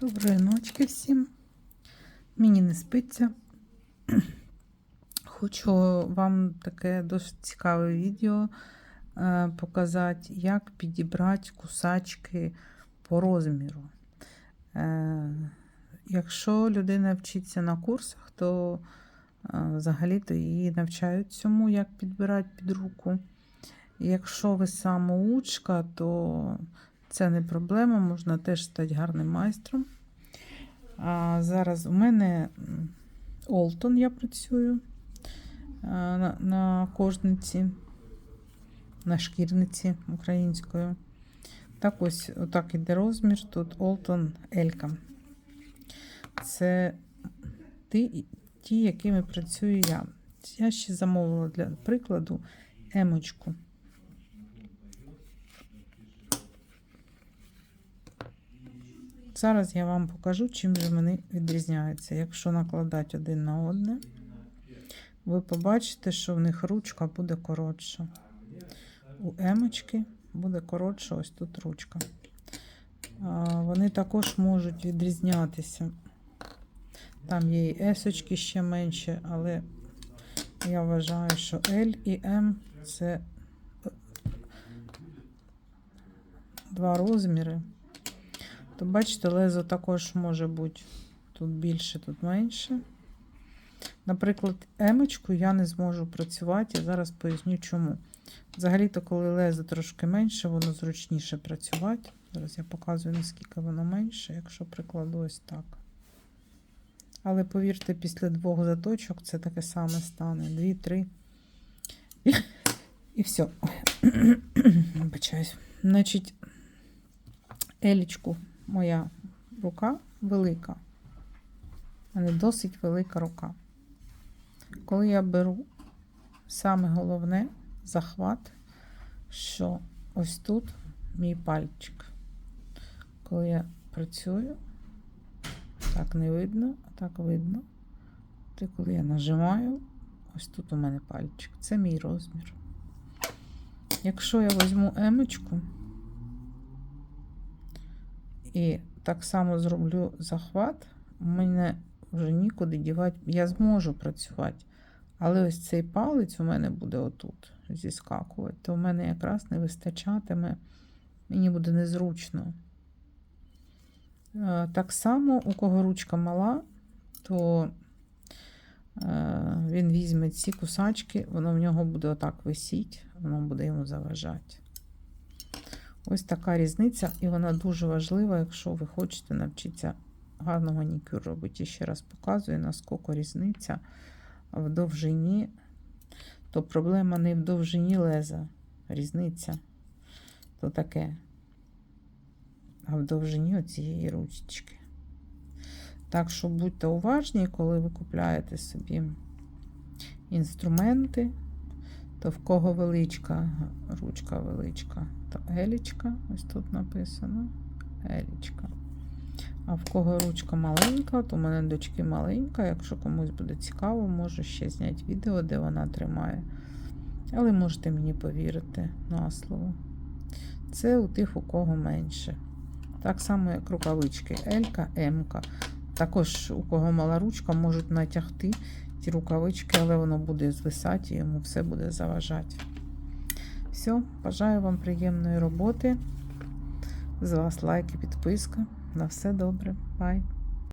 Доброї ночки всім. Мені не спиться. Хочу вам таке досить цікаве відео е, показати, як підібрати кусачки по розміру. Е, Якщо людина вчиться на курсах, то е, взагалі-то її навчають цьому, як підбирати під руку. Якщо ви самоучка, то це не проблема, можна теж стати гарним майстром. А зараз у мене Олтон я працюю на, на кожниці, на шкірниці українською. Так ось отак іде розмір. Тут Олтон Елька. Це ті, ті, якими працюю я. Я ще замовила для прикладу емочку. Зараз я вам покажу, чим же вони відрізняються. Якщо накладати один на одне, ви побачите, що в них ручка буде коротша. У емочки буде коротша ось тут ручка. Вони також можуть відрізнятися. Там є і есочки ще менше, але я вважаю, що L і M це два розміри то бачите, лезо також може бути тут більше, тут менше. Наприклад, емочку я не зможу працювати, я зараз поясню чому. Взагалі-то, коли лезо трошки менше, воно зручніше працювати. Зараз я показую, наскільки воно менше, якщо прикладу ось так. Але повірте, після двох заточок це таке саме стане. Дві, три. І, і все. Вибачаюсь. Значить, елічку моя рука велика. У мене досить велика рука. Коли я беру, саме головне захват, що ось тут мій пальчик. Коли я працюю, так не видно, а так видно. Ти коли я нажимаю, ось тут у мене пальчик. Це мій розмір. Якщо я візьму емочку, і так само зроблю захват, у мене вже нікуди дівати. Я зможу працювати. Але ось цей палець у мене буде отут зіскакувати, то в мене якраз не вистачатиме, мені буде незручно. Е, Так само, у кого ручка мала, то е, він візьме ці кусачки, воно в нього буде отак висіти, воно буде йому заважати. Ось така різниця, і вона дуже важлива, якщо ви хочете навчитися гарно манікюр робити. І ще раз показую, наскільки різниця в довжині. То проблема не в довжині леза, різниця то таке, а в довжині оцієї ручечки. Так що будьте уважні, коли ви купляєте собі інструменти, то в кого величка, ручка величка, то елічка, ось тут написано елічка. А в кого ручка маленька, то у мене дочки маленька. Якщо комусь буде цікаво, можу ще зняти відео, де вона тримає. Але можете мені повірити на слово. Це у тих, у кого менше. Так само, як рукавички Елька, Емка. Також, у кого мала ручка, можуть натягти ті рукавички, але воно буде звисати, і йому все буде заважати. Все, бажаю вам приємної роботи. З вас лайк і підписка. На все добре. Бай!